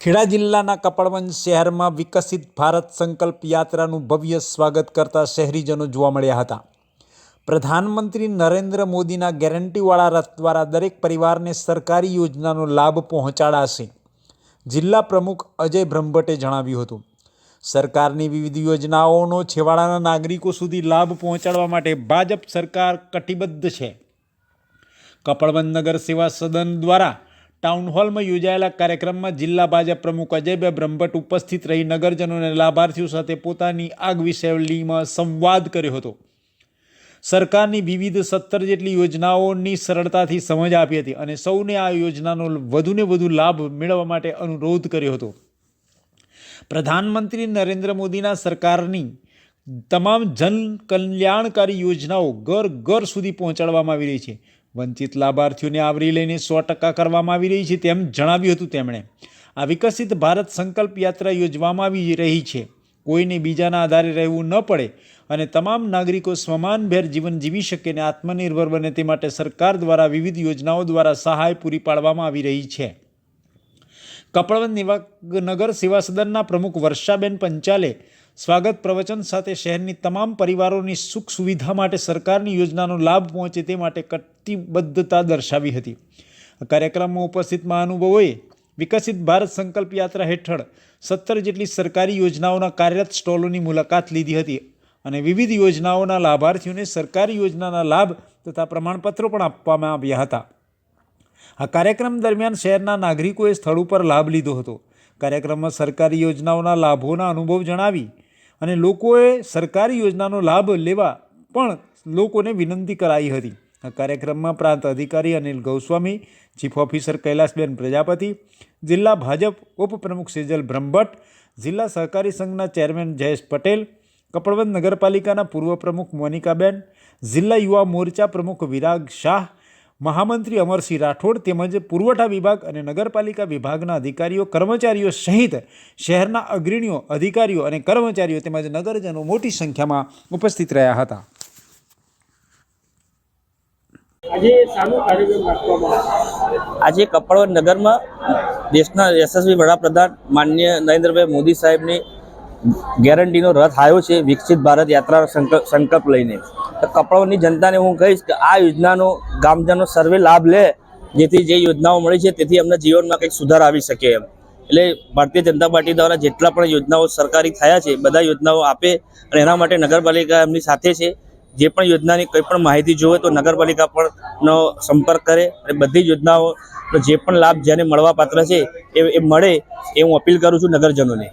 ખેડા જિલ્લાના કપડવંજ શહેરમાં વિકસિત ભારત સંકલ્પ યાત્રાનું ભવ્ય સ્વાગત કરતા શહેરીજનો જોવા મળ્યા હતા. પ્રધાનમંત્રી નરેન્દ્ર મોદીના ગેરંટીવાળા રથ દ્વારા દરેક પરિવારને સરકારી યોજનાનો લાભ પહોંચાડાશે. જિલ્લા પ્રમુખ અજય બ્રહ્મભટ્ટે જણાવ્યું હતું. સરકારની વિવિધ યોજનાઓનો છેવાડાના નાગરિકો સુધી લાભ પહોંચાડવા માટે ભાજપ સરકાર કટિબદ્ધ છે. કપડવંજ નગર સેવા સદન દ્વારા ટાઉન હોલમાં યોજાયેલા કાર્યક્રમમાં જિલ્લા ભાજપ પ્રમુખ અજયભાઈ બ્રહ્મભટ્ટ ઉપસ્થિત રહી નગરજનો અને લાભાર્થીઓ સાથે પોતાની આગવી શૈલીમાં સંવાદ કર્યો હતો. સરકારની વિવિધ સત્તર જેટલી યોજનાઓની સરળતાથી સમજ આપી હતી અને સૌને આ યોજનાનો વધુને વધુ લાભ મેળવવા માટે અનુરોધ કર્યો હતો. પ્રધાનમંત્રી નરેન્દ્ર મોદીના સરકારની તમામ જન કલ્યાણકારી યોજનાઓ ઘર ઘર સુધી પહોંચાડવામાં આવી રહી છે. વંચિત લાભાર્થીઓને આવરી લઈને સો ટકા કરવામાં આવી રહી છે તેમ જણાવ્યું હતું તેમણે. આ વિકસિત ભારત સંકલ્પ યાત્રા યોજવામાં આવી રહી છે. કોઈને બીજાના આધારે રહેવું ન પડે અને તમામ નાગરિકો સ્વમાનભેર જીવન જીવી શકે અને આત્મનિર્ભર બને તે માટે સરકાર દ્વારા વિવિધ યોજનાઓ દ્વારા સહાય પૂરી પાડવામાં આવી રહી છે. કપડવંજ નિવા નગર સેવા સદનના પ્રમુખ વર્ષાબેન પંચાલે સ્વાગત પ્રવચન સાથે શહેરની તમામ પરિવારોની સુખ સુવિધા માટે સરકારની યોજનાનો લાભ પહોંચે તે માટે કટિબદ્ધતા દર્શાવી હતી. કાર્યક્રમમાં ઉપસ્થિત મહાનુભાવોએ વિકસિત ભારત સંકલ્પ યાત્રા હેઠળ સત્તર જેટલી સરકારી યોજનાઓના કાર્યરત સ્ટોલોની મુલાકાત લીધી હતી અને વિવિધ યોજનાઓના લાભાર્થીઓને સરકારી યોજનાના લાભ તથા પ્રમાણપત્રો પણ આપવામાં આવ્યા હતા. આ કાર્યક્રમ દરમિયાન શહેરના નાગરિકોએ સ્થળ ઉપર લાભ લીધો હતો. કાર્યક્રમમાં સરકારી યોજનાઓના લાભોના અનુભવ જણાવી અને લોકોએ સરકારી યોજનાનો લાભ લેવા પણ લોકોને વિનંતી કરાઈ હતી. આ કાર્યક્રમમાં પ્રાંત અધિકારી અનિલ ગૌસ્વામી, ચીફ ઓફિસર કૈલાસબેન પ્રજાપતિ, જિલ્લા ભાજપ ઉપપ્રમુખ સેજલ બ્રહ્મભટ્ટ, જિલ્લા સહકારી સંઘના ચેરમેન જયેશ પટેલ, કપડવંત નગરપાલિકાના પૂર્વ પ્રમુખ મોનિકાબેન, જિલ્લા યુવા મોરચા પ્રમુખ વિરાગ શાહ મહામંત્રી અમરસિંહ રાઠોડ તેમજ પુરવઠા વિભાગ અને નગરપાલિકા વિભાગના અધિકારીઓ કર્મચારીઓ સહિત શહેરના અગ્રણીઓ અધિકારીઓ અને કર્મચારીઓ તેમજ નગરજનો મોટી સંખ્યામાં ઉપસ્થિત રહ્યા હતા. આજે કપડવંજ નગરમાં દેશના યશસ્વી વડાપ્રધાન માન્ય નરેન્દ્રભાઈ મોદી સાહેબની ગેરંટીનો રથ આવ્યો છે વિકસિત ભારત યાત્રા સંકલ્પ લઈને. તો કપડાઓની જનતાને હું કહીશ કે આ યોજનાનો, ગામજનો સર્વે લાભ લે, જેથી જે યોજનાઓ મળી છે તેથી એમના જીવનમાં કંઈક સુધાર આવી શકે એમ. એટલે ભારતીય જનતા પાર્ટી દ્વારા જેટલા પણ યોજનાઓ સરકારી થયા છે, બધા યોજનાઓ આપે અને એના માટે નગરપાલિકા એમની સાથે છે. જે પણ યોજનાની કોઈ પણ માહિતી જોવે તો નગરપાલિકા પણ સંપર્ક કરે અને બધી યોજનાઓ જે પણ લાભ જેને મળવા પાત્ર છે એ મળે, એ હું અપીલ કરું છું નગરજનોને.